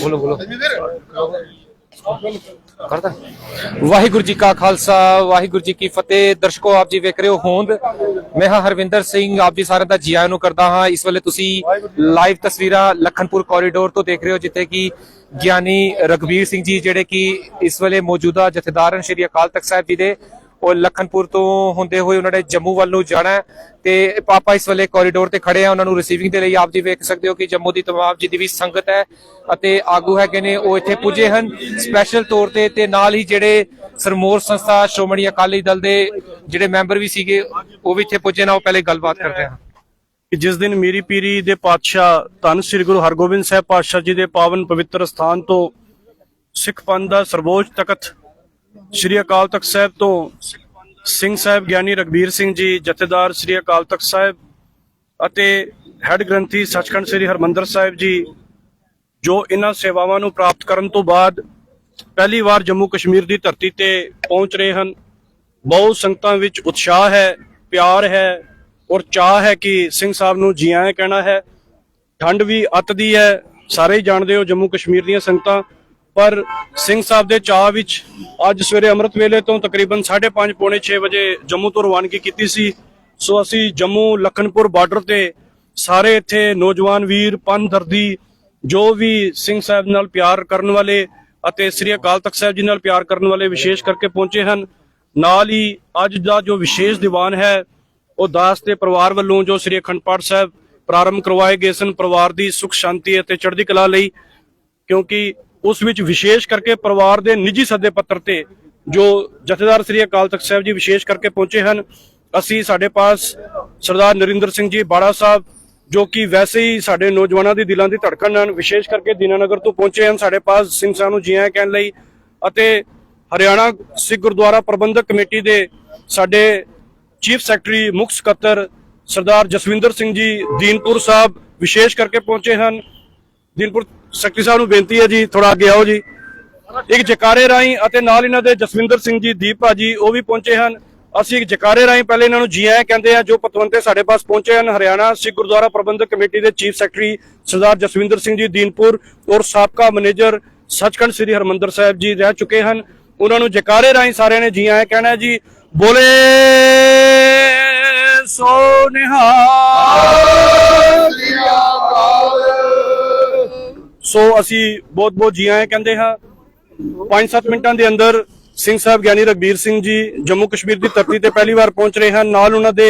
ਬੋਲੋ ਬੋਲੋ। ਕਰਦਾ। ਵਾਹਿਗੁਰੂ ਜੀ ਕਾ ਖਾਲਸਾ, ਵਾਹਿਗੁਰੂ ਜੀ ਕੀ ਫਤਿਹ। ਦਰਸ਼ਕੋ, ਆਪ ਜੀ ਵੇਖ ਰਹੇ ਹੋ ਹੋਂਦ। ਮੈਂ ਹਾਂ ਹਰਵਿੰਦਰ ਸਿੰਘ, ਆਪ ਜੀ ਸਾਰਿਆਂ ਦਾ ਜੀ ਆਇਆਂ ਨੂੰ ਕਰਦਾ ਹਾਂ। ਇਸ ਵੇਲੇ ਤੁਸੀਂ ਲਾਈਵ ਤਸਵੀਰਾਂ ਲਖਨਪੁਰ ਕੋਰੀਡੋਰ ਤੋਂ ਦੇਖ ਰਹੇ ਹੋ, ਜਿੱਥੇ ਕਿ ਗਿਆਨੀ ਰਗਵੀਰ ਸਿੰਘ ਜੀ, ਜਿਹੜੇ ਕਿ ਇਸ ਵੇਲੇ ਮੌਜੂਦਾ ਜਥੇਦਾਰ ਸ਼੍ਰੀ ਅਕਾਲ ਤਖਤ ਸਾਹਿਬ ਜੀ ਦੇ। ਉਹ ਲਖਨਪੁਰ ਤੋਂ ਹੁੰਦੇ ਹੋਏ ਉਹਨਾਂ ਨੇ ਜੰਮੂ ਵੱਲ ਨੂੰ ਜਾਣਾ ਤੇ ਪਾਪਾ ਇਸ ਵੇਲੇ ਕੋਰੀਡੋਰ ਤੇ ਖੜੇ ਆ, ਉਹਨਾਂ ਨੂੰ ਰਿਸੀਵਿੰਗ ਦੇ ਲਈ ਆਪ ਜੀ ਵੇਖ ਸਕਦੇ ਹੋ ਕਿ ਜੰਮੂ ਦੀ ਤਮਾਮ ਜਿੰਨੀ ਵੀ ਸੰਗਤ ਹੈ ਅਤੇ ਆਗੂ ਹੈਗੇ ਨੇ, ਉਹ ਇੱਥੇ ਪੁੱਜੇ ਹਨ। ਸਪੈਸ਼ਲ ਤੌਰ ਤੇ ਤੇ ਨਾਲ ਹੀ ਜਿਹੜੇ ਸਰਮੋਰ ਸੰਸਥਾ, ਸ਼੍ਰੋਮਣੀ ਅਕਾਲੀ ਦਲ ਦੇ ਜਿਹੜੇ ਮੈਂਬਰ ਵੀ ਸੀਗੇ, ਉਹ ਵੀ ਇੱਥੇ ਪੁੱਜੇ ਨਾ। ਉਹ ਪਹਿਲੇ ਗੱਲਬਾਤ ਕਰਦੇ ਹਾਂ। ਕਿ ਜਿਸ ਦਿਨ ਮੀਰੀ ਪੀਰੀ ਦੇ ਪਾਤਸ਼ਾਹ ਧੰਨ ਸ੍ਰੀ ਗੁਰੂ ਹਰਗੋਬਿੰਦ ਸਾਹਿਬ ਪਾਤਸ਼ਾਹ ਜੀ ਦੇ ਪਾਵਨ ਪਵਿੱਤਰ ਸਥਾਨ ਤੋਂ ਸਿੱਖ ਪੰਥ ਦਾ ਸਰਵੋੱਚ ਤਖਤ ਸ੍ਰੀ ਅਕਾਲ ਤਖਤ ਸਾਹਿਬ ਤੋਂ ਸਿੰਘ ਸਾਹਿਬ ਗਿਆਨੀ ਰਗਬੀਰ ਸਿੰਘ ਜੀ, ਜਥੇਦਾਰ ਸ੍ਰੀ ਅਕਾਲ ਤਖਤ ਸਾਹਿਬ ਅਤੇ ਹੈੱਡ ਗ੍ਰੰਥੀ ਸੱਚਖੰਡ ਸ੍ਰੀ ਹਰਮੰਦਰ ਸਾਹਿਬ ਜੀ, ਜੋ ਇਹਨਾਂ ਸੇਵਾਵਾਂ ਨੂੰ ਪ੍ਰਾਪਤ ਕਰਨ ਤੋਂ ਬਾਅਦ ਪਹਿਲੀ ਵਾਰ ਜੰਮੂ ਕਸ਼ਮੀਰ ਦੀ ਧਰਤੀ ਤੇ ਪਹੁੰਚ ਰਹੇ ਹਨ। ਬਹੁਤ ਸੰਗਤਾਂ ਵਿੱਚ ਉਤਸ਼ਾਹ ਹੈ, ਪਿਆਰ ਹੈ ਔਰ ਚਾਹ ਹੈ ਕਿ ਸਿੰਘ ਸਾਹਿਬ ਨੂੰ ਜੀ ਆਇਆਂ ਕਹਿਣਾ ਹੈ। ਠੰਡ ਵੀ ਅੱਤ ਦੀ ਹੈ, ਸਾਰੇ ਹੀ ਜਾਣਦੇ ਹੋ ਜੰਮੂ ਕਸ਼ਮੀਰ ਦੀਆਂ ਸੰਗਤਾਂ। ਪਰ ਸਿੰਘ ਸਾਹਿਬ ਦੇ ਚਾਹ ਵਿੱਚ ਅੱਜ ਸਵੇਰੇ ਅੰਮ੍ਰਿਤ ਵੇਲੇ ਤੋਂ ਤਕਰੀਬਨ 5:30 ਪੌਣੇ 6 ਵਜੇ ਜੰਮੂ ਤੋਂ ਰਵਾਨਗੀ ਕੀਤੀ ਸੀ। ਸੋ ਅਸੀਂ ਜੰਮੂ ਲਖਨਪੁਰ ਬਾਰਡਰ ਤੇ ਸਾਰੇ ਇੱਥੇ ਨੌਜਵਾਨ ਵੀਰ ਪੰਥ ਦਰਦੀ, ਜੋ ਵੀ ਸਿੰਘ ਸਾਹਿਬ ਨਾਲ ਪਿਆਰ ਕਰਨ ਵਾਲੇ ਅਤੇ ਸ੍ਰੀ ਅਕਾਲ ਤਖਤ ਸਾਹਿਬ ਜੀ ਨਾਲ ਪਿਆਰ ਕਰਨ ਵਾਲੇ ਵਿਸ਼ੇਸ਼ ਕਰਕੇ ਪਹੁੰਚੇ ਹਨ। ਨਾਲ ਹੀ ਅੱਜ ਦਾ ਜੋ ਵਿਸ਼ੇਸ਼ ਦੀਵਾਨ ਹੈ, ਉਹ ਦਾਸ ਦੇ ਪਰਿਵਾਰ ਵੱਲੋਂ ਜੋ ਸ੍ਰੀ ਅਖੰਡ ਪਾਠ ਸਾਹਿਬ ਪ੍ਰਾਰੰਭ ਕਰਵਾਏ ਗਏ ਸਨ, ਪਰਿਵਾਰ ਦੀ ਸੁਖ, ਸ਼ਾਂਤੀ ਅਤੇ ਚੜ੍ਹਦੀ ਕਲਾ ਲਈ। ਕਿਉਂਕਿ ਉਸ ਵਿੱਚ ਵਿਸ਼ੇਸ਼ ਕਰਕੇ ਪਰਿਵਾਰ ਦੇ ਨਿੱਜੀ ਸੱਦੇ ਪੱਤਰ ਤੇ ਜੋ ਜਥੇਦਾਰ ਸ੍ਰੀ ਅਕਾਲ ਤਖਤ ਸਾਹਿਬ ਜੀ ਵਿਸ਼ੇਸ਼ ਕਰਕੇ ਪਹੁੰਚੇ ਹਨ, ਅਸੀਂ ਸਾਡੇ ਪਾਸ ਸਰਦਾਰ ਨਰਿੰਦਰ ਸਿੰਘ ਜੀ ਬਾੜਾ ਸਾਹਿਬ, ਜੋ ਕਿ ਵੈਸੇ ਹੀ ਸਾਡੇ ਨੌਜਵਾਨਾਂ ਦੇ ਦਿਲਾਂ ਦੀ ਧੜਕਣ ਹਨ, ਵਿਸ਼ੇਸ਼ ਕਰਕੇ ਦੀਨਾਨਗਰ ਤੋਂ ਪਹੁੰਚੇ ਹਨ ਸਾਡੇ ਪਾਸ, ਸਿੰਘ ਸਾਹਿਬ ਨੂੰ ਜੀ ਕਹਿਣ ਲਈ ਅਤੇ ਹਰਿਆਣਾ ਸਿੱਖ ਗੁਰਦੁਆਰਾ ਪ੍ਰਬੰਧਕ ਕਮੇਟੀ ਦੇ ਸਾਡੇ ਚੀਫ ਸੈਕਟਰੀ, ਮੁੱਖ ਸਕੱਤਰ ਸਰਦਾਰ ਜਸਵਿੰਦਰ ਸਿੰਘ ਜੀ ਦੀਨਪੁਰ ਸਾਹਿਬ ਵਿਸ਼ੇਸ਼ ਕਰਕੇ ਪਹੁੰਚੇ ਹਨ। ਦੀਨਪੁਰ ਸੈਕਟਰੀ ਸਾਹਿਬ ਨੂੰ ਬੇਨਤੀ ਹੈ ਜੀ ਥੋੜਾ ਅੱਗੇ ਆਓ ਜੀ। ਇੱਕ ਜਕਾਰੇ ਰਾਹੀਂ ਅਤੇ ਨਾਲ ਇਹਨਾਂ ਦੇ ਜਸਵਿੰਦਰ ਸਿੰਘ ਜੀ, ਦੀਪ ਭਾਜੀ, ਉਹ ਵੀ ਪਹੁੰਚੇ ਹਨ। ਅਸੀਂ ਇੱਕ ਜਕਾਰੇ ਰਾਹੀਂ ਪਹਿਲੇ ਇਹਨਾਂ ਨੂੰ ਜੀ ਆਇਆਂ ਕਹਿੰਦੇ ਆ ਜੋ ਪਤਵੰਤੇ ਸਾਡੇ ਪਾਸ ਪਹੁੰਚੇ ਹਨ, ਹਰਿਆਣਾ ਸਿੱਖ ਗੁਰਦੁਆਰਾ ਪ੍ਰਬੰਧਕ ਕਮੇਟੀ ਦੇ ਚੀਫ ਸੈਕਟਰੀ ਸਰਦਾਰ ਜਸਵਿੰਦਰ ਸਿੰਘ ਜੀ, ਦੀਨਪੁਰ ਔਰ ਸਾਬਕਾ ਮੈਨੇਜਰ ਸੱਚਖੰਡ ਸ੍ਰੀ ਹਰਮੰਦਰ ਸਾਹਿਬ ਜੀ ਰਹਿ ਚੁੱਕੇ ਹਨ। ਉਹਨਾਂ ਨੂੰ ਜਕਾਰੇ ਰਾਹੀਂ ਸਾਰਿਆਂ ਨੇ ਜੀ ਆਇਆਂ ਕਹਿਣਾ ਜੀ, ਬੋਲੇ ਸੋ ਨਿਹਾਲ। ਸੋ ਅਸੀਂ ਬਹੁਤ ਬਹੁਤ ਜੀ ਆਇਆਂ ਕਹਿੰਦੇ ਹਾਂ। 5-7 ਮਿੰਟਾਂ ਦੇ ਅੰਦਰ ਸਿੰਘ ਸਾਹਿਬ ਗਿਆਨੀ ਰਗਬੀਰ ਸਿੰਘ ਜੀ ਜੰਮੂ ਕਸ਼ਮੀਰ ਦੀ ਧਰਤੀ ਤੇ ਪਹਿਲੀ ਵਾਰ ਪਹੁੰਚ ਰਹੇ ਹਨ। ਨਾਲ ਉਹਨਾਂ ਦੇ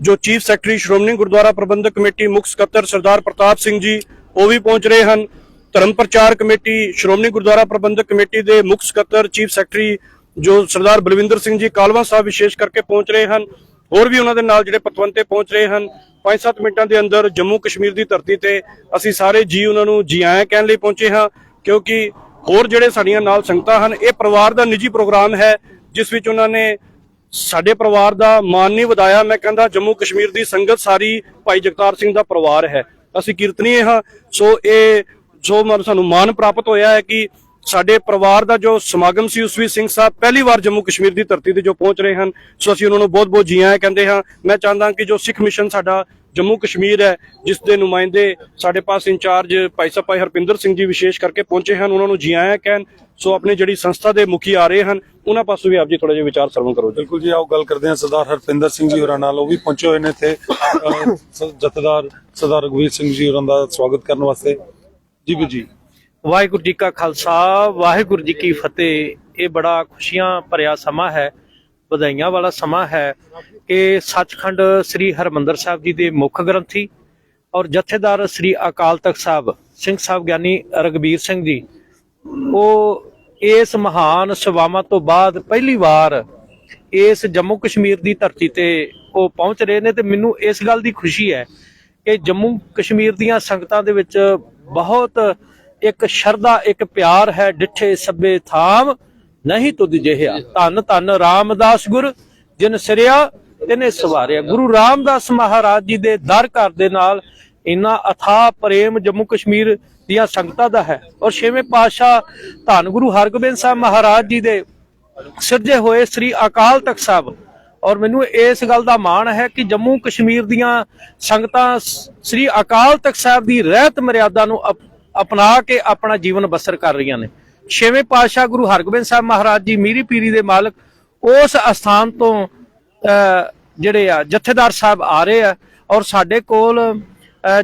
ਜੋ chief secretary Shiromani Gurdwara Prabandhak Committee ਮੁੱਖ ਸਕੱਤਰ ਸਰਦਾਰ ਪ੍ਰਤਾਪ ਸਿੰਘ ਜੀ, ਉਹ ਵੀ ਪਹੁੰਚ ਰਹੇ ਹਨ। ਧਰਮ ਪ੍ਰਚਾਰ ਕਮੇਟੀ ਸ਼੍ਰੋਮਣੀ ਗੁਰਦੁਆਰਾ ਪ੍ਰਬੰਧਕ ਕਮੇਟੀ ਦੇ ਮੁੱਖ ਸਕੱਤਰ, ਚੀਫ ਸੈਕਟਰੀ ਜੋ ਸਰਦਾਰ ਬਲਵਿੰਦਰ ਸਿੰਘ ਜੀ ਕਾਲਵਾ ਸਾਹਿਬ ਵਿਸ਼ੇਸ਼ ਕਰਕੇ ਪਹੁੰਚ ਰਹੇ ਹਨ। ਹੋਰ ਵੀ ਉਹਨਾਂ ਦੇ ਨਾਲ ਜਿਹੜੇ ਪਤਵੰਤੇ ਪਹੁੰਚ ਰਹੇ ਹਨ। 5-7 ਮਿੰਟਾਂ ਦੇ ਅੰਦਰ ਜੰਮੂ ਕਸ਼ਮੀਰ ਦੀ ਧਰਤੀ ਤੇ ਅਸੀਂ ਸਾਰੇ ਜੀ ਉਹਨਾਂ ਨੂੰ ਜੀ ਆਇਆਂ ਕਹਿਣ ਲਈ ਪਹੁੰਚੇ ਹਾਂ, ਕਿਉਂਕਿ ਹੋਰ ਜਿਹੜੇ ਸਾਡੀਆਂ ਨਾਲ ਸੰਗਤਾਂ ਹਨ, ਇਹ ਪਰਿਵਾਰ ਦਾ ਨਿੱਜੀ ਪ੍ਰੋਗਰਾਮ ਹੈ, ਜਿਸ ਵਿੱਚ ਉਹਨਾਂ ਨੇ ਸਾਡੇ ਪਰਿਵਾਰ ਦਾ ਮਾਨ ਨਹੀਂ ਵਧਾਇਆ। ਮੈਂ ਕਹਿੰਦਾ ਜੰਮੂ ਕਸ਼ਮੀਰ ਦੀ ਸੰਗਤ ਸਾਰੀ ਭਾਈ ਜਗਤਾਰ ਸਿੰਘ ਦਾ ਪਰਿਵਾਰ ਹੈ। ਅਸੀਂ ਕੀਰਤਨੀਏ ਹਾਂ। ਸੋ ਇਹ ਜੋ ਮਨ ਸਾਨੂੰ ਮਾਨ ਪ੍ਰਾਪਤ ਹੋਇਆ ਹੈ ਕਿ ਸਾਡੇ ਪਰਿਵਾਰ ਦਾ ਜੋ ਸਮਾਗਮ ਸੀ ਉਸ ਵੀ ਸਿੰਘ ਸਾਹਿਬ ਪਹਿਲੀ ਵਾਰ ਜੰਮੂ ਕਸ਼ਮੀਰ ਦੀ ਧਰਤੀ ਤੇ ਜੋ ਪਹੁੰਚ ਰਹੇ ਹਨ। ਸੋ ਅਸੀਂ ਉਹਨਾਂ ਨੂੰ ਬਹੁਤ-ਬਹੁਤ ਜੀ ਆਇਆਂ ਕਹਿੰਦੇ ਹਾਂ। ਮੈਂ ਚਾਹੁੰਦਾ ਕਿ ਜੋ ਸਿੱਖ ਮਿਸ਼ਨ ਸਾਡਾ ਜੰਮੂ ਕਸ਼ਮੀਰ ਹੈ, ਜਿਸ ਦੇ ਨੁਮਾਇੰਦੇ ਸਾਡੇ ਪਾਸ ਇੰਚਾਰਜ ਭਾਈ ਸਾਹਿਬ ਭਾਈ ਹਰਪਿੰਦਰ ਸਿੰਘ ਜੀ ਵਿਸ਼ੇਸ਼ ਕਰਕੇ ਪਹੁੰਚੇ ਹਨ, ਉਹਨਾਂ ਨੂੰ ਜੀ ਆਇਆਂ ਕਹਿਣ। ਸੋ ਆਪਣੀ ਜਿਹੜੀ ਸੰਸਥਾ ਦੇ ਮੁਖੀ ਆ ਰਹੇ ਹਨ, ਉਹਨਾਂ ਪਾਸੋਂ ਵੀ ਆਪ ਜੀ ਥੋੜਾ ਜਿਹਾ ਵਿਚਾਰ ਸਰਵਣ ਕਰੋ ਜੀ। ਬਿਲਕੁਲ ਜੀ, ਆਓ ਗੱਲ ਕਰਦੇ ਹਾਂ ਸਰਦਾਰ ਹਰਪਿੰਦਰ ਸਿੰਘ ਜੀ ਹੋਰਾਂ ਨਾਲ। ਉਹ ਵੀ ਪਹੁੰਚੇ ਹੋਏ ਨੇ ਇੱਥੇ। ਜਥੇਦਾਰ ਸਰਦਾਰ ਰਘਵੀਰ ਸਿੰਘ ਜੀ ਹੋਰਾਂ ਦਾ ਸਵਾਗਤ ਕਰਨ ਵਾਸਤੇ। ਜੀ ਵੀਰ ਜੀ। ਵਾਹਿਗੁਰੂ ਜੀ ਕਾ ਖਾਲਸਾ, ਵਾਹਿਗੁਰੂ ਜੀ ਕੀ ਫਤਿਹ। ਇਹ ਬੜਾ ਖੁਸ਼ੀਆਂ ਭਰਿਆ ਸਮਾਂ ਹੈ, ਵਧਾਈਆਂ ਵਾਲਾ ਸਮਾਂ ਹੈ ਕਿ ਸੱਚਖੰਡ ਸ੍ਰੀ ਹਰਮੰਦਰ ਸਾਹਿਬ ਜੀ ਦੇ ਮੁੱਖ ਗ੍ਰੰਥੀ ਔਰ ਜਥੇਦਾਰ ਸ੍ਰੀ ਅਕਾਲ ਤਖਤ ਸਾਹਿਬ, ਸਿੰਘ ਸਾਹਿਬ ਗਿਆਨੀ ਰਗਬੀਰ ਸਿੰਘ ਜੀ, ਉਹ ਇਸ ਮਹਾਨ ਸੇਵਾਵਾਂ ਤੋਂ ਬਾਅਦ ਪਹਿਲੀ ਵਾਰ ਇਸ ਜੰਮੂ ਕਸ਼ਮੀਰ ਦੀ ਧਰਤੀ ਤੇ ਉਹ ਪਹੁੰਚ ਰਹੇ ਨੇ ਤੇ ਮੈਨੂੰ ਇਸ ਗੱਲ ਦੀ ਖੁਸ਼ੀ ਹੈ ਕਿ ਜੰਮੂ ਕਸ਼ਮੀਰ ਦੀਆਂ ਸੰਗਤਾਂ ਦੇ ਵਿੱਚ ਬਹੁਤ ਇੱਕ ਸ਼ਰਧਾ, ਇੱਕ ਪਿਆਰ ਹੈ ਡਿੱਠੇ ਸੱਬੇ ਥਾਮ, ਨਹੀਂ ਤੁਧ ਜਿਹਾ ਧੰਨ ਧੰਨ ਰਾਮਦਾਸ ਗੁਰ, ਜਿਨ ਸਿਰਿਆ ਤਿਨੇ ਸਵਾਰਿਆ। ਗੁਰੂ ਰਾਮਦਾਸ ਮਹਾਰਾਜ ਜੀ ਦੇ ਦਰ ਘਰ ਦੇ ਨਾਲ ਇੰਨਾ ਅਥਾਹ ਪ੍ਰੇਮ ਜੰਮੂ ਕਸ਼ਮੀਰ ਦੀਆਂ ਸੰਗਤਾਂ ਦਾ ਹੈ। ਔਰ ਛੇਵੇਂ ਪਾਤਸ਼ਾਹ ਧੰਨ ਗੁਰੂ ਹਰਗੋਬਿੰਦ ਸਾਹਿਬ ਮਹਾਰਾਜ ਜੀ ਦੇ ਸਿਰਜੇ ਹੋਏ ਸ੍ਰੀ ਅਕਾਲ ਤਖਤ ਸਾਹਿਬ। ਔਰ ਮੈਨੂੰ ਇਸ ਗੱਲ ਦਾ ਮਾਣ ਹੈ ਕਿ ਜੰਮੂ ਕਸ਼ਮੀਰ ਦੀਆਂ ਸੰਗਤਾਂ ਸ੍ਰੀ ਅਕਾਲ ਤਖਤ ਸਾਹਿਬ ਦੀ ਰਹਿਤ ਮਰਿਆਦਾ ਨੂੰ ਅਪਣਾ ਕੇ ਆਪਣਾ ਜੀਵਨ ਬਸਰ ਕਰ ਰਹੀਆਂ ਨੇ। ਛੇਵੇਂ ਪਾਤਸ਼ਾਹ ਗੁਰੂ ਹਰਗੋਬਿੰਦ ਸਾਹਿਬ ਮਹਾਰਾਜ ਜੀ ਮੀਰੀ ਪੀਰੀ ਦੇ ਮਾਲਕ ਉਸ ਅਸਥਾਨ ਤੋਂ ਜਿਹੜੇ ਆ ਜਥੇਦਾਰ ਸਾਹਿਬ ਆ ਰਹੇ ਆ ਔਰ ਸਾਡੇ ਕੋਲ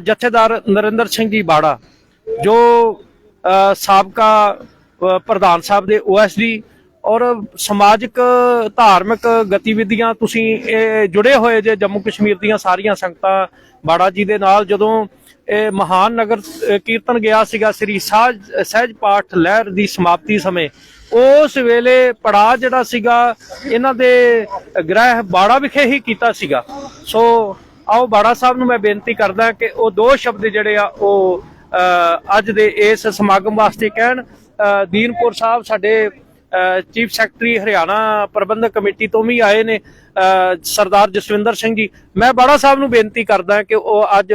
ਜਥੇਦਾਰ ਨਰਿੰਦਰ ਸਿੰਘ ਜੀ ਬਾੜਾ ਜੋ ਅਹ, ਸਾਬਕਾ ਪ੍ਰਧਾਨ ਸਾਹਿਬ ਦੇ ਓਐਸਡੀ ਔਰ ਸਮਾਜਿਕ ਧਾਰਮਿਕ ਗਤੀਵਿਧੀਆਂ ਤੁਸੀਂ ਇਹ ਜੁੜੇ ਹੋਏ ਜੇ ਜੰਮੂ ਕਸ਼ਮੀਰ ਦੀਆਂ ਸਾਰੀਆਂ ਸੰਗਤਾਂ ਬਾੜਾ ਜੀ ਦੇ ਨਾਲ ਜਦੋਂ ਮਹਾਨ ਨਗਰ ਕੀਰਤਨ ਗਿਆ ਸੀਗਾ ਸ੍ਰੀ ਸਹਿਜ ਪਾਠ ਲਹਿਰ ਦੀ ਸਮਾਪਤੀ ਸਮੇਂ। ਉਸ ਵੇਲੇ ਪੜਾ ਜਿਹੜਾ ਸੀਗਾ ਇਹਨਾਂ ਦੇ ਗ੍ਰਹਿ ਬਾੜਾ ਵਿਖੇ ਹੀ ਕੀਤਾ ਸੀਗਾ। ਸੋ ਆਓ ਬਾੜਾ ਸਾਹਿਬ ਨੂੰ ਮੈਂ ਬੇਨਤੀ ਕਰਦਾ ਕਿ ਉਹ ਦੋ ਸ਼ਬਦ ਜਿਹੜੇ ਆ ਉਹ ਅਹ, ਅੱਜ ਦੇ ਇਸ ਸਮਾਗਮ ਵਾਸਤੇ ਕਹਿਣ। ਅਹ, ਦੀਨਪੁਰ ਸਾਹਿਬ ਸਾਡੇ chief secretary Haryana Prabandhak Committee ਤੋਂ ਵੀ ਆਏ ਨੇ ਸਰਦਾਰ ਜਸਵਿੰਦਰ ਸਿੰਘ ਜੀ। ਮੈਂ ਬਾੜਾ ਸਾਹਿਬ ਨੂੰ ਬੇਨਤੀ ਕਰਦਾ ਕਿ ਉਹ ਅੱਜ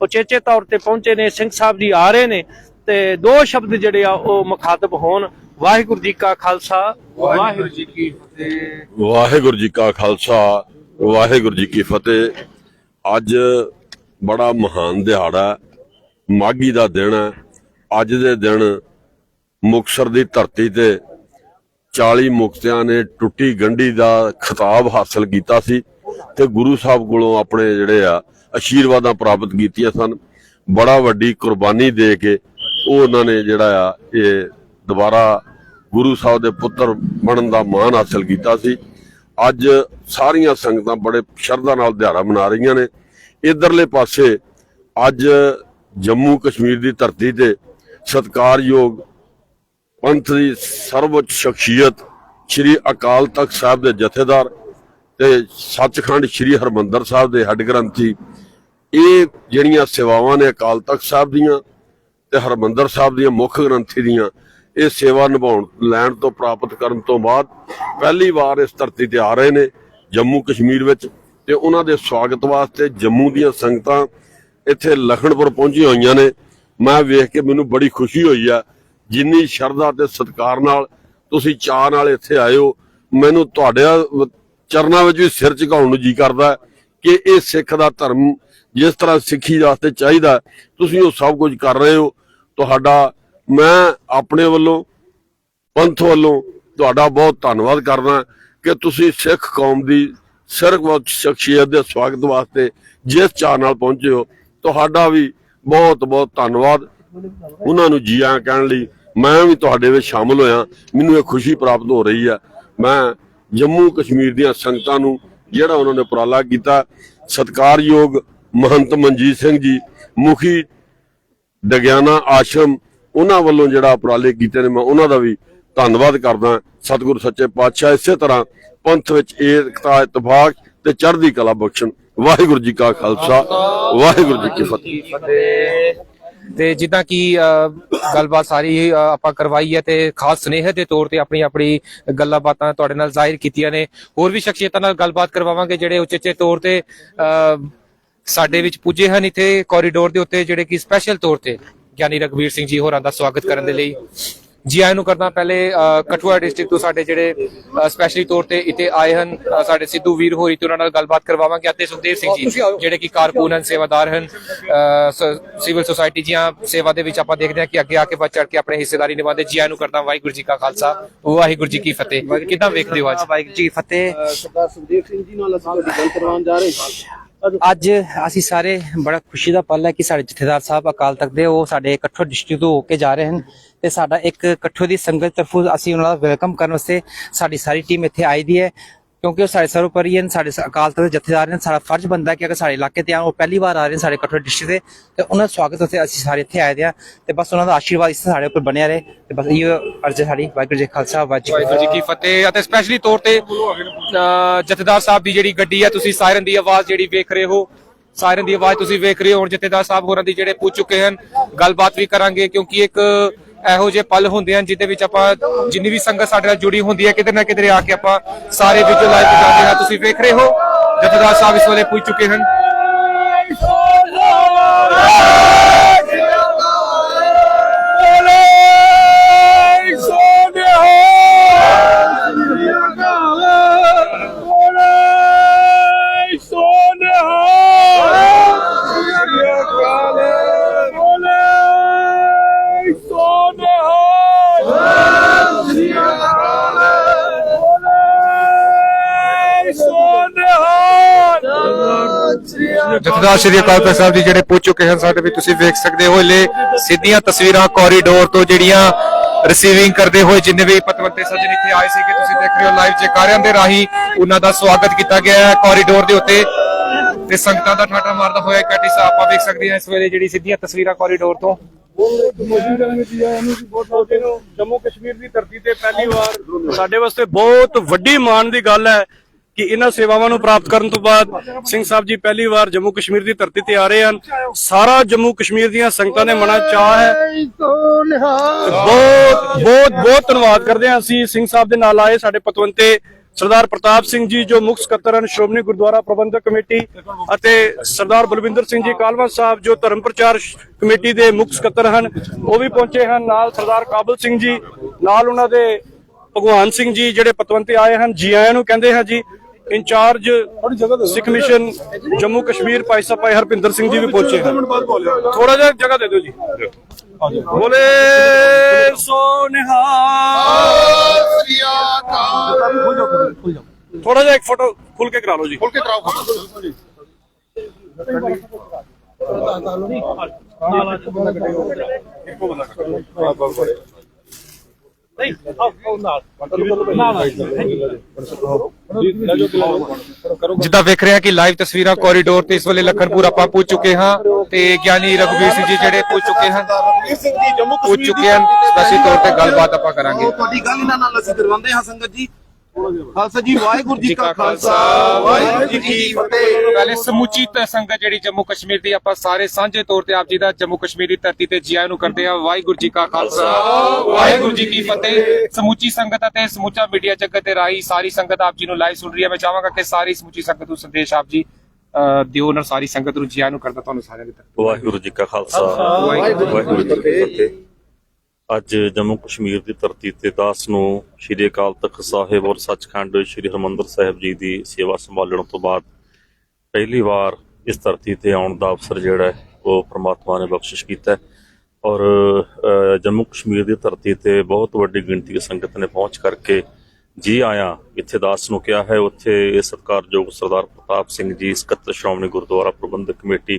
ਉਚੇਚੇ ਤੌਰ ਤੇ ਪਹੁੰਚੇ ਨੇ ਸਿੰਘ ਸਾਹਿਬ ਜੀ ਆ ਰਹੇ ਨੇ ਤੇ ਦੋ ਸ਼ਬਦ ਜਿਹੜੇ ਆ ਉਹ ਮੁਖਾਤਬ ਹੋਣ। ਵਾਹਿਗੁਰੂ ਜੀ ਕਾ ਖਾਲਸਾ ਵਾਹਿਗੁਰੂ ਜੀ ਕੀ ਫਤਿਹ। ਵਾਹਿਗੁਰੂ ਜੀ ਕਾ ਖਾਲਸਾ ਵਾਹਿਗੁਰੂ ਜੀ ਕੀ ਫਤਿਹ। ਅੱਜ ਬੜਾ ਮਹਾਨ ਦਿਹਾੜਾ ਹੈ, ਮਾਘੀ ਦਾ ਦਿਨ ਹੈ। ਅੱਜ ਦੇ ਦਿਨ ਮੁਕਸਰ ਦੀ ਧਰਤੀ ਤੇ 40 ਮੁਕਤਿਆਂ ਨੇ ਟੁੱਟੀ ਗੰਢੀ ਦਾ ਖਿਤਾਬ ਹਾਸਲ ਕੀਤਾ ਸੀ ਤੇ ਗੁਰੂ ਸਾਹਿਬ ਕੋਲੋਂ ਆਪਣੇ ਜਿਹੜੇ ਆ ਅਸ਼ੀਰਵਾਦਾਂ ਪ੍ਰਾਪਤ ਕੀਤੀਆਂ ਸਨ। ਬੜਾ ਵੱਡੀ ਕੁਰਬਾਨੀ ਦੇ ਕੇ ਉਹ ਉਹਨਾਂ ਨੇ ਜਿਹੜਾ ਆ ਇਹ ਦੁਬਾਰਾ ਗੁਰੂ ਸਾਹਿਬ ਦੇ ਪੁੱਤਰ ਬਣਨ ਦਾ ਮਾਣ ਹਾਸਲ ਕੀਤਾ ਸੀ। ਅੱਜ ਸਾਰੀਆਂ ਸੰਗਤਾਂ ਬੜੇ ਸ਼ਰਧਾ ਨਾਲ ਦਿਹਾੜਾ ਮਨਾ ਰਹੀਆਂ ਨੇ। ਇਧਰਲੇ ਪਾਸੇ ਅੱਜ ਜੰਮੂ ਕਸ਼ਮੀਰ ਦੀ ਧਰਤੀ ਤੇ ਸਤਕਾਰਯੋਗ ਪੰਥ ਦੀ ਸਰਵਉੱਚ ਸ਼ਖਸੀਅਤ ਸ੍ਰੀ ਅਕਾਲ ਤਖਤ ਸਾਹਿਬ ਦੇ ਜਥੇਦਾਰ ਤੇ ਸੱਚਖੰਡ ਸ੍ਰੀ ਹਰਮੰਦਰ ਸਾਹਿਬ ਦੇ ਹੈੱਡ ਗ੍ਰੰਥੀ। ਇਹ ਜਿਹੜੀਆਂ ਸੇਵਾਵਾਂ ਨੇ ਅਕਾਲ ਤਖਤ ਸਾਹਿਬ ਦੀਆਂ ਤੇ ਹਰਮੰਦਰ ਸਾਹਿਬ ਦੀਆਂ ਮੁੱਖ ਗ੍ਰੰਥੀ ਦੀਆਂ, ਇਹ ਸੇਵਾ ਨਿਭਾਉਣ, ਲੈਣ ਤੋਂ ਪ੍ਰਾਪਤ ਕਰਨ ਤੋਂ ਬਾਅਦ ਪਹਿਲੀ ਵਾਰ ਇਸ ਧਰਤੀ ਤੇ ਆ ਰਹੇ ਨੇ ਜੰਮੂ ਕਸ਼ਮੀਰ ਵਿੱਚ ਤੇ ਉਹਨਾਂ ਦੇ ਸਵਾਗਤ ਵਾਸਤੇ ਜੰਮੂ ਦੀਆਂ ਸੰਗਤਾਂ ਇੱਥੇ ਲਖਨਪੁਰ ਪਹੁੰਚੀਆਂ ਹੋਈਆਂ ਨੇ। ਮੈਂ ਵੇਖ ਕੇ ਮੈਨੂੰ ਬੜੀ ਖੁਸ਼ੀ ਹੋਈ ਆ ਜਿੰਨੀ ਸ਼ਰਧਾ ਤੇ ਸਤਿਕਾਰ ਨਾਲ ਤੁਸੀਂ ਚਾਅ ਨਾਲ ਇੱਥੇ ਆਏ ਹੋ, ਮੈਨੂੰ ਤੁਹਾਡੇ ਚਰਨਾਂ ਵਿੱਚ ਵੀ ਸਿਰ ਝੁਕਾਉਣ ਨੂੰ ਜੀ ਕਰਦਾ ਕਿ ਇਹ ਸਿੱਖ ਦਾ ਧਰਮ ਜਿਸ ਤਰ੍ਹਾਂ ਸਿੱਖੀ ਵਾਸਤੇ ਚਾਹੀਦਾ ਤੁਸੀਂ ਉਹ ਸਭ ਕੁਝ ਕਰ ਰਹੇ ਹੋ। ਤੁਹਾਡਾ, ਮੈਂ ਆਪਣੇ ਵੱਲੋਂ, ਪੰਥ ਵੱਲੋਂ ਤੁਹਾਡਾ ਬਹੁਤ ਧੰਨਵਾਦ ਕਰਦਾ ਕਿ ਤੁਸੀਂ ਸਿੱਖ ਕੌਮ ਦੀ ਸਰਵਉੱਚ ਸ਼ਖਸੀਅਤ ਦੇ ਸਵਾਗਤ ਵਾਸਤੇ ਜਿਸ ਚਾਅ ਨਾਲ ਪਹੁੰਚੇ ਹੋ, ਤੁਹਾਡਾ ਵੀ ਬਹੁਤ ਬਹੁਤ ਧੰਨਵਾਦ। ਉਹਨਾਂ ਨੂੰ ਜੀ ਆਇਆਂ ਕਹਿਣ ਲਈ ਮੈਂ ਵੀ ਤੁਹਾਡੇ ਵਿੱਚ ਸ਼ਾਮਲ ਹੋਇਆ। ਮੈਨੂੰ ਇਹ ਖੁਸ਼ੀ ਪ੍ਰਾਪਤ ਹੋ ਰਹੀ ਹੈ ਮੈਂ ਜੰਮੂ ਕਸ਼ਮੀਰ ਦੀਆਂ ਸੰਗਤਾਂ ਨੂੰ ਜਿਹੜਾ ਉਹਨਾਂ ਨੇ ਉਪਰਾਲਾ ਕੀਤਾ, ਸਤਕਾਰਯੋਗ ਮਹੰਤ ਮਨਜੀਤ ਸਿੰਘ ਜੀ, ਮੁਖੀ ਡਗਿਆਨਾ ਆਸ਼ਰਮ, ਉਹਨਾਂ ਵੱਲੋਂ ਜਿਹੜਾ ਉਪਰਾਲੇ ਕੀਤੇ ਨੇ, ਮੈਂ ਉਹਨਾਂ ਦਾ ਵੀ ਧੰਨਵਾਦ ਕਰਦਾ। ਸਤਿਗੁਰ ਸੱਚੇ ਪਾਤਸ਼ਾਹ ਇਸੇ ਤਰ੍ਹਾਂ ਪੰਥ ਵਿੱਚ ਏਕਤਾ, ਇਤਫਾਕ ਤੇ ਚੜ੍ਹਦੀ ਕਲਾ ਬਖਸ਼ਣ। ਵਾਹਿਗੁਰੂ ਜੀ ਕਾ ਖਾਲਸਾ ਵਾਹਿਗੁਰੂ ਜੀ ਕੀ ਫਤਿਹ। ਤੇ ਜਿੱਦਾਂ ਕਿ ਗੱਲਬਾਤ ਸਾਰੀ ਆਪਾਂ ਕਰਵਾਈ ਹੈ ਤੇ ਖਾਸ ਸਨੇਹ ਦੇ ਤੌਰ ਤੇ ਆਪਣੀ ਆਪਣੀ ਗੱਲਾਂ ਬਾਤਾਂ ਤੁਹਾਡੇ ਨਾਲ ਜ਼ਾਹਿਰ ਕੀਤੀਆਂ ਨੇ। ਹੋਰ ਵੀ ਸ਼ਖਸੀਅਤਾਂ ਨਾਲ ਗੱਲਬਾਤ ਕਰਵਾਵਾਂਗੇ ਜਿਹੜੇ ਉਚੇਚੇ ਤੌਰ ਤੇ ਅ, ਸਾਡੇ ਵਿੱਚ ਪੁੱਜੇ ਹਨ ਇੱਥੇ ਕੋਰੀਡੋਰ ਦੇ ਉੱਤੇ ਜਿਹੜੇ ਕਿ ਸਪੈਸ਼ਲ ਤੌਰ ਤੇ ਗਿਆਨੀ ਰਗਵੀਰ ਸਿੰਘ ਜੀ ਹੋਰਾਂ ਦਾ ਸਵਾਗਤ ਕਰਨ ਦੇ ਲਈ। ਜੀ ਆਇਆਂ ਨੂੰ ਕਰਦਾ ਪਹਿਲੇ ਕਠੂਆ ਡਿਸਟ੍ਰਿਕਟ ਤੋਂ ਸਾਡੇ ਜਿਹੜੇ ਸਪੈਸ਼ਲੀ ਤੌਰ ਤੇ ਇੱਥੇ ਆਏ ਹਨ ਸਾਡੇ ਸਿੱਧੂ ਵੀਰ ਹੋਰੀ ਤੇ ਉਹਨਾਂ ਨਾਲ ਗੱਲਬਾਤ ਕਰਵਾਵਾਂਗੇ ਅਤੇ ਸੁਖਦੇਵ ਸਿੰਘ ਜੀ ਜਿਹੜੇ ਕਿ ਕਾਰਕੂਨ ਹਨ ਸੇਵਾਦਾਰ ਹਨ ਸਿਵਲ ਸੁਸਾਇਟੀ ਦੀਆਂ ਸੇਵਾ ਦੇ ਵਿੱਚ ਆਪਾਂ ਦੇਖਦੇ ਹਾਂ ਕਿ ਅੱਗੇ ਆ ਕੇ ਵੱਧ ਚੜ ਕੇ ਆਪਣੇ ਹਿੱਸੇਦਾਰੀ ਨਿਭਾਉਂਦੇ। ਜੀ ਆਇਆਂ ਨੂੰ ਕਰਦਾ ਵਾਹਿਗੁਰੂ ਜੀ ਕਾ ਖਾਲਸਾ ਵਾਹਿਗੁਰੂ ਜੀ ਕੀ ਫਤਿਹ। ਕਿਦਾਂ ਵੇਖਦੇ ਹੋ ਅੱਜ? ਵਾਹਿਗੁਰੂ ਜੀ ਕੀ ਫਤਿਹ। ਸਰਦਾਰ ਸੁਖਦੇਵ ਸਿੰਘ ਜੀ ਨਾਲ ਅਸੀਂ ਦੀ ਗੱਲ ਕਰਵਾਉਣ ਜਾ ਰਹੇ ਹਾਂ। ਅੱਜ ਅਸੀਂ ਸਾਰੇ ਬੜਾ ਖੁਸ਼ੀ ਦਾ ਪਲ ਹੈ ਕਿ ਸਾਡੇ ਜਥੇਦਾਰ ਸਾਹਿਬ ਅਕਾਲ ਤਖਤ ਦੇ ਉਹ ਸਾਡੇ ਇਕੱਠੋ ਡਿਸਟ੍ਰਿਕਟ ਤੋਂ ਹੋ ਕੇ ਜਾ ਰਹੇ ਹਨ। ਤੇ ਸਾਡਾ ਇੱਕ ਇਕੱਠੋ ਦੀ ਸੰਗਤ ਤਰਫੋਂ ਅਸੀਂ ਉਹਨਾਂ ਦਾ ਵੈਲਕਮ ਕਰਨ ਵਾਸਤੇ ਸਾਡੀ ਸਾਰੀ ਟੀਮ ਇੱਥੇ ਆਈ ਦੀ ਹੈ। ਕਿਉਂਕਿ ਉਹ ਸਾਡੇ ਸਰਵਪਰੀ ਹਨ ਸਾਡੇ ਅਕਾਲ ਤਖਤ ਦੇ ਜਥੇਦਾਰ ਨੇ ਸਾਡਾ ਫਰਜ਼ ਬੰਦਾ ਕਿ ਅਗਰ ਸਾਡੇ ਇਲਾਕੇ ਤੇ ਆਉਣ ਉਹ ਪਹਿਲੀ ਵਾਰ ਆ ਰਹੇ ਨੇ ਸਾਡੇ ਇਕੱਠੋ ਡਿਸਟ੍ਰਿਕਟ ਦੇ ਤੇ ਉਹਨਾਂ ਦਾ ਸਵਾਗਤ ਵਾਸਤੇ ਅਸੀਂ ਸਾਰੇ ਇੱਥੇ ਆਏ ਦੇ ਆ ਤੇ ਬਸ ਉਹਨਾਂ ਦਾ ਆਸ਼ੀਰਵਾਦ ਇਸ ਸਾਡੇ ਉੱਪਰ ਬਣਿਆ ਰਹੇ ਤੇ ਬਸ ਇਹ ਅਰਜ਼ ਹੈ ਸਾਡੀ। ਵਾਹਿਗੁਰੂ ਜੀ ਖਾਲਸਾ ਵਾਹਿਗੁਰੂ ਜੀ ਕੀ ਫਤਿਹ। ਅਤੇ ਸਪੈਸ਼ਲੀ ਤੌਰ ਤੇ ਜਥੇਦਾਰ ਸਾਹਿਬ ਦੀ ਜਿਹੜੀ ਗੱਡੀ ਹੈ ਤੁਸੀਂ ਸਾਇਰਨ ਦੀ ਆਵਾਜ਼ ਜਿਹੜੀ ਵੇਖ ਰਹੇ ਹੋ। ਸਾਇਰਨ ਦੀ ਆਵਾਜ਼ ਤੁਸੀਂ ਵੇਖ ਰਹੇ ਹੋ ਹੁਣ ਜਥੇਦਾਰ ਸਾਹਿਬ ਹੋਰਾਂ ਦੀ ਜਿਹੜੇ ਪੁੱਜ ਚੁੱਕੇ ਹਨ ਗੱਲਬਾਤ ਵੀ ਕਰਾਂਗੇ ਕਿਉਂਕਿ ਇੱਕ ਇਹੋ ਜਿਹੇ ਪਲ ਹੁੰਦੇ ਹਨ ਜਿਹਦੇ ਵਿੱਚ ਆਪਾਂ ਜਿੰਨੀ ਵੀ ਸੰਗਤ ਸਾਡੇ ਨਾਲ ਜੁੜੀ ਹੁੰਦੀ ਹੈ, ਕਿਤੇ ਨਾ ਕਿਤੇ ਆ ਕੇ ਆਪਾਂ ਸਾਰੇ ਵਿਜੂਅਲਾਈਜ਼ ਕਰਦੇ ਹਾਂ। ਤੁਸੀਂ ਵੇਖ ਰਹੇ ਹੋ ਜਥੇਦਾਰ ਸਾਹਿਬ ਇਸ ਵੇਲੇ ਪੁੱਜ ਚੁੱਕੇ ਹਨ। ਜਥੇਦਾਰ ਸ਼੍ਰੀ ਅਕਾਲ ਤਖਤ ਸਾਹਿਬ ਜੀ ਜਿਹੜੇ ਪੁੱਜ ਚੁੱਕੇ ਹਨ ਸਾਡੇ ਵੀ ਤੁਸੀਂ ਵੇਖ ਸਕਦੇ ਹੋ ਲੈ ਸਿੱਧੀਆਂ ਤਸਵੀਰਾਂ ਕੋਰੀਡੋਰ ਤੋਂ ਜਿਹੜੀਆਂ ਰਿਸੀਵਿੰਗ ਕਰਦੇ ਹੋਏ ਜਿੰਨੇ ਵੀ ਪਤਵੰਤੇ ਸੱਜਣ ਇੱਥੇ ਆਏ ਸੀ ਕਿ ਤੁਸੀਂ ਦੇਖ ਰਹੇ ਹੋ ਲਾਈਵ ਜੈਕਾਰਿਆਂ ਦੇ ਰਾਹੀਂ ਉਹਨਾਂ ਦਾ ਸਵਾਗਤ ਕੀਤਾ ਗਿਆ ਹੈ ਕੋਰੀਡੋਰ ਦੇ ਉੱਤੇ। ਤੇ ਸੰਗਤਾਂ ਦਾ ਠਾਠਾ ਮਾਰਦਾ ਹੋਇਆ ਕੈਟੀ ਸਾਹਿਬ ਆਪਾਂ ਵੇਖ ਸਕਦੇ ਹਾਂ ਇਸ ਵੇਲੇ ਜਿਹੜੀ ਸਿੱਧੀਆਂ ਤਸਵੀਰਾਂ ਕੋਰੀਡੋਰ ਤੋਂ। ਜੰਮੂ ਕਸ਼ਮੀਰ ਦੀ ਧਰਤੀ ਤੇ ਪਹਿਲੀ ਵਾਰ ਸਾਡੇ ਵਾਸਤੇ ਬਹੁਤ ਵੱਡੀ ਮਾਣ ਦੀ ਗੱਲ ਹੈ ਕਿ ਇਹਨਾਂ ਸੇਵਾਵਾਂ ਨੂੰ ਪ੍ਰਾਪਤ ਕਰਨ ਤੋਂ ਬਾਅਦ ਸਿੰਘ ਸਾਹਿਬ ਜੀ ਪਹਿਲੀ ਵਾਰ ਜੰਮੂ ਕਸ਼ਮੀਰ ਦੀ ਧਰਤੀ ਤੇ ਆ ਰਹੇ ਹਨ। ਸਾਰਾ ਜੰਮੂ ਕਸ਼ਮੀਰ ਦੀਆਂ ਸੰਗਤਾਂ ਦੇ ਮਨਾਂ ਚਾਹ ਹੈ। ਬਹੁਤ ਬਹੁਤ ਬਹੁਤ ਧੰਨਵਾਦ ਕਰਦੇ ਹਾਂ ਅਸੀਂ ਸਿੰਘ ਸਾਹਿਬ ਦੇ ਨਾਲ ਆਏ ਸਾਡੇ ਪਤਵੰਤੇ ਸਰਦਾਰ ਪ੍ਰਤਾਪ ਸਿੰਘ ਜੀ, ਜੋ ਮੁੱਖ ਸਕੱਤਰ ਹਨ, ਸ਼੍ਰੋਮਣੀ ਗੁਰਦੁਆਰਾ ਪ੍ਰਬੰਧਕ ਕਮੇਟੀ ਅਤੇ ਸਰਦਾਰ ਬਲਵਿੰਦਰ ਸਿੰਘ ਜੀ ਕਾਲਵਾ ਸਾਹਿਬ, ਜੋ ਧਰਮ ਪ੍ਰਚਾਰ ਕਮੇਟੀ ਦੇ ਮੁੱਖ ਸਕੱਤਰ ਹਨ, ਉਹ ਵੀ ਪਹੁੰਚੇ ਹਨ। ਨਾਲ ਸਰਦਾਰ ਕਾਬਲ ਸਿੰਘ ਜੀ, ਨਾਲ ਉਹਨਾਂ ਦੇ ਭਗਵਾਨ ਸਿੰਘ ਜੀ, ਜਿਹੜੇ ਪਤਵੰਤੇ ਆਏ ਹਨ, ਜੀ ਆਇਆਂ ਨੂੰ ਕਹਿੰਦੇ ਹਾਂ ਜੀ in charge Sikh mission Jammu Kashmir Bhai Sahib Bhai Harpinder Singh ji ਵੀ ਪਹੁੰਚੇ ਹਨ ਥੋੜਾ ਜਿਹਾ ਜਗ੍ਹਾ ਦੇ ਦਿਓ ਜੀ ਬੋਲੇ ਸੋ ਨਿਹਾਲ ਥੋੜਾ ਜਿਹਾ ਇੱਕ ਫੋਟੋ ਖੁੱਲ ਕੇ ਕਰਾ ਲਓ ਜੀ ਖੁੱਲ ਕੇ ਜਿੱਦਾਂ ਵੇਖ ਰਹੇ ਕਿ ਲਾਈਵ ਤਸਵੀਰਾਂ ਕੋਰੀਡੋਰ ਤੇ ਇਸ ਵੇਲੇ ਲਖਨਪੁਰ ਆਪਾਂ ਪੁੱਜ ਚੁੱਕੇ ਹਾਂ ਤੇ ਗਿਆਨੀ ਰਘਵੀਰ ਸਿੰਘ ਜੀ ਜਿਹੜੇ ਪੁੱਜ ਚੁੱਕੇ ਹਨ ਪੁੱਜ ਚੁੱਕੇ ਹਨ। ਸਪੈਸ਼ਲ ਤੌਰ ਤੇ ਗੱਲਬਾਤ ਆਪਾਂ ਕਰਾਂਗੇ। ਤੁਹਾਡੀ ਗੱਲ ਇਹਨਾਂ ਨਾਲ ਅਸੀਂ ਕਰਵਾਉਂਦੇ ਹਾਂ ਸੰਗਤ ਜੀ। ਖਾਲਸਾ ਜੀ ਵਾਹਿਗੁਰੂ ਜੀ ਕਾ ਖਾਲਸਾ ਵਾਹਿਗੁਰੂ ਜੀ ਕੀ ਫਤਿਹ। ਪਹਿਲੇ ਸਮੁੱਚੀ ਤ- ਸੰਗਤ ਜਿਹੜੀ ਜੰਮੂ ਕਸ਼ਮੀਰ ਦੀ ਆਪਾਂ ਸਾਰੇ ਸਾਂਝੇ ਤੌਰ ਤੇ ਆਪ ਜੀ ਦਾ ਜੰਮੂ ਕਸ਼ਮੀਰ ਦੀ ਧਰਤੀ ਤੇ ਜੀ ਆਇਆਂ ਨੂੰ ਕਰਦੇ ਆ ਵਾਹਿਗੁਰੂ ਜੀ ਕਾ ਖਾਲਸਾ ਵਾਹਿਗੁਰੂ ਜੀ ਕੀ ਫਤਿਹ। ਸਮੁੱਚੀ ਸੰਗਤ ਅਤੇ ਸਮੁੱਚਾ ਮੀਡੀਆ ਜਗਤ ਦੇ ਰਾਹੀਂ ਸਾਰੀ ਸੰਗਤ ਆਪ ਜੀ ਨੂੰ ਲਾਈਵ ਸੁਣ ਰਹੀ ਹੈ। ਮੈਂ ਚਾਹਾਂਗਾ ਕਿ ਸਾਰੀ ਸਮੁੱਚੀ ਸੰਗਤ ਨੂੰ ਸੰਦੇਸ਼ ਆਪ ਜੀ ਦਿਓ ਨਾ ਸਾਰੀ ਸੰਗਤ ਨੂੰ ਜੀ ਆਇਆਂ ਨੂੰ ਕਰਦਾ ਤੁਹਾਨੂੰ ਸਾਰਿਆਂ ਦੇ ਵਾਹਿਗੁਰੂ ਜੀ ਕਾ ਖਾਲਸਾ ਵਾਹਿਗੁਰੂ ਜੀ ਕੀ ਫਤਿਹ। ਅੱਜ ਜੰਮੂ ਕਸ਼ਮੀਰ ਦੀ ਧਰਤੀ ਤੇ ਦਾਸ ਨੂੰ ਸ਼੍ਰੀ ਅਕਾਲ ਤਖਤ ਸਾਹਿਬ ਔਰ ਸੱਚਖੰਡ ਸ਼੍ਰੀ ਹਰਮੰਦਰ ਸਾਹਿਬ ਜੀ ਦੀ ਸੇਵਾ ਸੰਭਾਲਣ ਤੋਂ ਬਾਅਦ ਪਹਿਲੀ ਵਾਰ ਇਸ ਧਰਤੀ ਤੇ ਆਉਣ ਦਾ ਅਵਸਰ ਜਿਹੜਾ ਉਹ ਪ੍ਰਮਾਤਮਾ ਨੇ ਬਖਸ਼ਿਸ਼ ਕੀਤਾ ਔਰ ਜੰਮੂ ਕਸ਼ਮੀਰ ਦੀ ਧਰਤੀ ਤੇ ਬਹੁਤ ਵੱਡੀ ਗਿਣਤੀ ਦੀ ਸੰਗਤ ਨੇ ਪਹੁੰਚ ਕਰਕੇ ਜੀ ਆਇਆ ਇੱਥੇ ਦਾਸ ਨੂੰ ਕਿਹਾ ਹੈ, ਉੱਥੇ ਸਤਿਕਾਰਯੋਗ ਸਰਦਾਰ ਪ੍ਰਤਾਪ ਸਿੰਘ ਜੀ, ਸਕੱਤਰ ਸ਼੍ਰੋਮਣੀ ਗੁਰਦੁਆਰਾ ਪ੍ਰਬੰਧਕ ਕਮੇਟੀ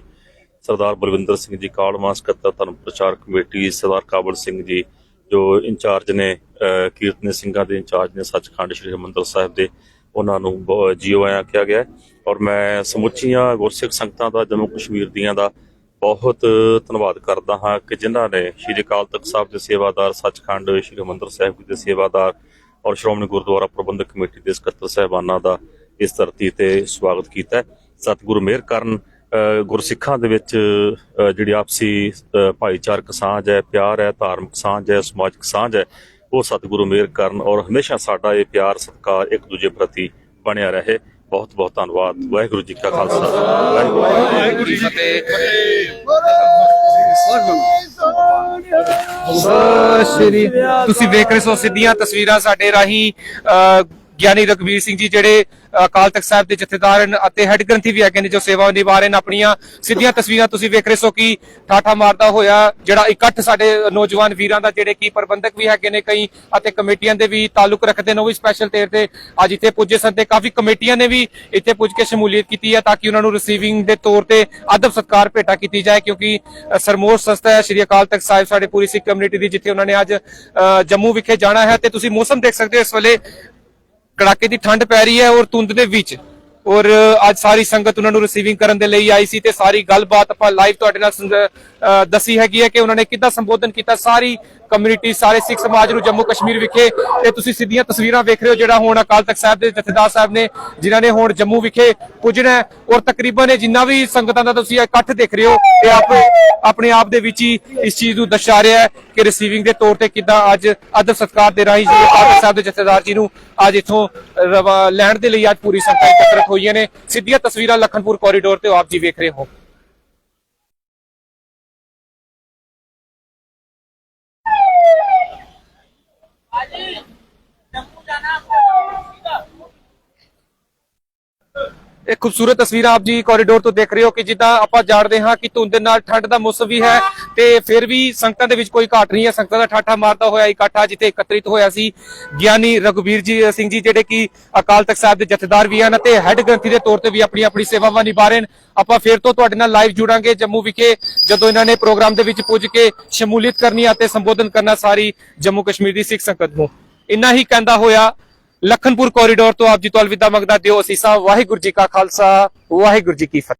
ਸਰਦਾਰ ਬਲਵਿੰਦਰ ਸਿੰਘ ਜੀ ਕਾਲ ਕਾਲਮਾ ਸਕੱਤਰ ਧਰਮ ਪ੍ਰਚਾਰ ਕਮੇਟੀ ਸਰਦਾਰ ਕਾਬਲ ਸਿੰਘ ਜੀ ਜੋ ਇੰਚਾਰਜ ਨੇ ਅਹ, ਕੀਰਤਨੀ ਸਿੰਘਾਂ ਦੇ ਇੰਚਾਰਜ ਨੇ ਸੱਚਖੰਡ ਸ੍ਰੀ ਹਰਿਮੰਦਰ ਸਾਹਿਬ ਦੇ ਉਹਨਾਂ ਨੂੰ ਬਹੁਤ ਜੀਓ ਆਇਆ ਕਿਹਾ ਗਿਆ। ਔਰ ਮੈਂ ਸਮੁੱਚੀਆਂ ਗੁਰਸਿੱਖ ਸੰਗਤਾਂ ਦਾ ਜੰਮੂ ਕਸ਼ਮੀਰ ਦੀਆਂ ਦਾ ਬਹੁਤ ਧੰਨਵਾਦ ਕਰਦਾ ਹਾਂ ਕਿ ਜਿਨ੍ਹਾਂ ਨੇ ਸ਼੍ਰੀ ਅਕਾਲ ਤਖਤ ਸਾਹਿਬ ਦੇ ਸੇਵਾਦਾਰ ਸੱਚਖੰਡ ਸ੍ਰੀ ਹਰਿਮੰਦਰ ਸਾਹਿਬ ਜੀ ਦੇ ਸੇਵਾਦਾਰ ਔਰ ਸ਼੍ਰੋਮਣੀ ਗੁਰਦੁਆਰਾ ਪ੍ਰਬੰਧਕ ਕਮੇਟੀ ਦੇ ਸਕੱਤਰ ਸਾਹਿਬਾਨਾਂ ਦਾ ਇਸ ਧਰਤੀ ਤੇ ਸਵਾਗਤ ਕੀਤਾ ਸਤਿਗੁਰੂ ਮਿਹਰ ਕਰਨ ਗੁਰਸਿੱਖਾਂ ਦੇ ਵਿੱਚ ਜਿਹੜੀ ਆਪਸੀ ਭਾਈਚਾਰਕ ਸਾਂਝ ਹੈ ਪਿਆਰ ਹੈ ਧਾਰਮਿਕ ਸਾਂਝ ਹੈ ਸਮਾਜਿਕ ਸਾਂਝ ਹੈ ਉਹ ਸਤਿਗੁਰੂ ਮਿਹਰ ਕਰਨ ਔਰ ਹਮੇਸ਼ਾ ਸਾਡਾ ਇਹ ਪਿਆਰ ਸਤਿਕਾਰ ਇੱਕ ਦੂਜੇ ਪ੍ਰਤੀ ਬਣਿਆ ਰਹੇ। ਬਹੁਤ ਬਹੁਤ ਧੰਨਵਾਦ। ਵਾਹਿਗੁਰੂ ਜੀ ਕਾ ਖਾਲਸਾ। ਵਾਹਿਗੁਰੂ ਜੀ ਕੀ ਫਤਿਹ। ਸ਼੍ਰੀ ਤੁਸੀਂ ਵੇਖ ਰਹੇ ਹੋ ਸਿੱਧੀਆਂ ਤਸਵੀਰਾਂ ਸਾਡੇ ਰਾਹੀਂ ਅਹ, ਗਿਆਨੀ ਰਘਵੀਰ ਸਿੰਘ ਜੀ ਜਿਹੜੇ ਅਕਾਲ ਤਖਤ ਸਾਹਿਬ ਦੇ ਜਥੇਦਾਰ ਹਨ ਅਤੇ ਹੈੱਡ ਗ੍ਰੰਥੀ ਵੀ ਹੈਗੇ ਨੇ ਜੋ ਸੇਵਾ ਨਿਭਾ ਰਹੇ ਨੇ ਆਪਣੀਆਂ ਸਿੱਧੀਆਂ ਤਸਵੀਰਾਂ ਤੁਸੀਂ ਵੇਖ ਰਹੇ ਹੋ ਕਿ ਠਾਠਾ ਮਾਰਦਾ ਹੋਇਆ ਜਿਹੜਾ ਇਕੱਠ ਸਾਡੇ ਨੌਜਵਾਨ ਵੀਰਾਂ ਦਾ ਜਿਹੜੇ ਕੀ ਪ੍ਰਬੰਧਕ ਵੀ ਹੈਗੇ ਨੇ ਕਈ ਅਤੇ ਕਮੇਟੀਆਂ ਦੇ ਵੀ ਤਾਲੁਕ ਰੱਖਦੇ ਨੇ ਉਹ ਵੀ ਸਪੈਸ਼ਲ ਤੌਰ ਤੇ ਅੱਜ ਇੱਥੇ ਪੁੱਜੇ ਸਨ ਤੇ ਕਾਫੀ ਕਮੇਟੀਆਂ ਨੇ ਵੀ ਇੱਥੇ ਪੁੱਜ ਕੇ ਸ਼ਮੂਲੀਅਤ ਕੀਤੀ ਹੈ ਤਾਂ ਕਿ ਉਹਨਾਂ ਨੂੰ ਰਿਸੀਵਿੰਗ ਦੇ ਤੌਰ ਤੇ ਅਦਬ ਸਤਕਾਰ ਭੇਟਾ ਕੀਤੀ ਜਾਏ ਕਿਉਂਕਿ ਅ, ਸਰਮੋਸ ਸੰਸਥਾ ਹੈ ਸ਼੍ਰੀ ਅਕਾਲ ਤਖਤ ਸਾਹਿਬ ਸਾਡੇ ਪੂਰੀ ਸਿੱਖ ਕਮਿਊਨਿਟੀ ਦੀ ਜਿੱਥੇ ਉਹਨਾਂ ਨੇ ਅੱਜ ਅ, ਜੰਮੂ ਵਿਖੇ ਜਾਣਾ ਹੈ ਤੇ ਤੁਸੀਂ ਮੌਸਮ ਦੇਖ ਸਕਦੇ ਹੋ ਇਸ ਵੇਲੇ ਕੜਾਕੇ ਦੀ ਠੰਡ ਪੈ ਰਹੀ ਹੈ ਔਰ ਧੁੰਦ ਦੇ ਵਿੱਚ। ਔਰ ਅੱਜ ਸਾਰੀ ਸੰਗਤ ਉਹਨਾਂ ਨੂੰ ਰਿਸੀਵਿੰਗ ਕਰਨ ਦੇ ਲਈ ਆਈ ਸੀ ਤੇ ਸਾਰੀ ਗੱਲਬਾਤ ਆਪਾਂ ਲਾਈਵ ਤੁਹਾਡੇ ਨਾਲ ਦੱਸੀ ਹੈਗੀ ਹੈ ਕਿ ਉਹਨਾਂ ਨੇ ਕਿੱਦਾਂ ਸੰਬੋਧਨ ਕੀਤਾ। ਸਾਰੀ ਕਮਿਊਨਿਟੀ ਸਾਰੇ ਸਿੱਖ ਸਮਾਜ ਨੂੰ ਜੰਮੂ ਕਸ਼ਮੀਰ ਵਿਖੇ ਤੇ ਤੁਸੀਂ ਸਿੱਧੀਆਂ ਤਸਵੀਰਾਂ ਵੇਖ ਰਹੇ ਹੋ ਜਿਹੜਾ ਹੁਣ ਅਕਾਲ ਤਖਤ ਸਾਹਿਬ ਦੇ ਜਥੇਦਾਰ ਸਾਹਿਬ ਨੇ, ਜਿਨ੍ਹਾਂ ਨੇ ਹੁਣ ਜੰਮੂ ਵਿਖੇ ਪੁੱਜਣਾ ਔਰ ਤਕਰੀਬਨ ਜਿੰਨਾ ਵੀ ਸੰਗਤਾਂ ਦਾ ਤੁਸੀਂ ਇਕੱਠ ਦੇਖ ਰਹੇ ਹੋ, ਇਹ ਆਪ ਆਪਣੇ ਆਪ ਦੇ ਵਿੱਚ ਹੀ ਇਸ ਚੀਜ਼ ਨੂੰ ਦਰਸਾ ਰਿਹਾ ਹੈ ਕਿ ਰਿਸੀਵਿੰਗ ਦੇ ਤੌਰ ਤੇ ਕਿੱਦਾਂ ਅੱਜ ਅਦਬ ਸਤਕਾਰ ਦੇ ਰਾਹੀਂ ਜੀ ਅਕਾਲ ਸਾਹਿਬ ਦੇ ਜਥੇਦਾਰ ਜੀ ਨੂੰ ਅੱਜ ਇਥੋਂ ਲੈਣ ਦੇ ਲਈ ਅੱਜ ਪੂਰੀ ਸੰਗਤਾਂ ਇਕੱਤਰ ਹੋਈਆਂ ਨੇ। ਸਿੱਧੀਆਂ ਤਸਵੀਰਾਂ ਲਖਨਪੁਰ ਕੋਰੀਡੋਰ ਤੇ ਆਪ ਜੀ ਵੇਖ ਰਹੇ ਹੋ ਇਹ ਖੂਬਸੂਰਤ ਤਸਵੀਰਾਂ ਆਪ ਜੀ ਕੋਰੀਡੋਰ ਤੋਂ ਦੇਖ ਰਹੇ ਹੋ ਕਿ ਜਿੱਦਾਂ ਆਪਾਂ ਜਾਣਦੇ ਹਾਂ ਕਿ ਧੁੰਦ ਦੇ ਨਾਲ ਠੰਡ ਦਾ ਮੌਸਮ ਵੀ ਹੈ ਤੇ ਫਿਰ ਵੀ ਸੰਗਤਾਂ ਦੇ ਵਿੱਚ ਕੋਈ ਘਾਟ ਨਹੀਂ ਹੈ। ਸੰਗਤਾਂ ਦਾ ਠਾਠਾ ਮਾਰਦਾ ਹੋਇਆ ਇਕੱਠਾ ਜਿੱਥੇ ਇਕੱਤਰਿਤ ਹੋਇਆ ਸੀ ਗਿਆਨੀ ਰਘੁਵੀਰ ਜੀ ਸਿੰਘ ਜੀ, ਜਿਹੜੇ ਕਿ ਅਕਾਲ ਤਖਤ ਸਾਹਿਬ ਦੇ ਜਥੇਦਾਰ ਵੀ ਹਨ ਅਤੇ ਹੈੱਡ ਗ੍ਰੰਥੀ ਦੇ ਤੌਰ ਤੇ ਵੀ ਆਪਣੀ ਆਪਣੀ ਸੇਵਾਵਾਂ ਨਿਭਾ ਰਹੇ ਹਨ। ਆਪਾਂ ਫਿਰ ਤੋਂ ਤੁਹਾਡੇ ਨਾਲ ਲਾਈਵ ਜੁੜਾਂਗੇ ਜੰਮੂ ਵਿਖੇ, ਜਦੋਂ ਇਹਨਾਂ ਨੇ ਪ੍ਰੋਗਰਾਮ ਦੇ ਵਿੱਚ ਪੁੱਜ ਕੇ ਸ਼ਮੂਲੀਅਤ ਕਰਨੀ ਅਤੇ ਸੰਬੋਧਨ ਕਰਨਾ ਸਾਰੀ ਜੰਮੂ ਕਸ਼ਮੀਰ ਦੀ ਸਿੱਖ ਸੰਗਤ ਨੂੰ। ਇੰਨਾ ਹੀ ਕਹਿੰਦਾ ਹੋਇਆ ਲਖਨਪੁਰ ਕੋਰੀਡੋਰ ਤੋਂ ਆਪ ਜੀ ਤੋਂ ਅਲਵਿਦਾ ਮੰਗਦਾ ਦਿਓ ਅਸੀਸਾਂ ਵਾਹਿਗੁਰੂ ਜੀ ਕਾ ਖਾਲਸਾ ਵਾਹਿਗੁਰੂ ਜੀ ਕੀ ਫਤਿਹ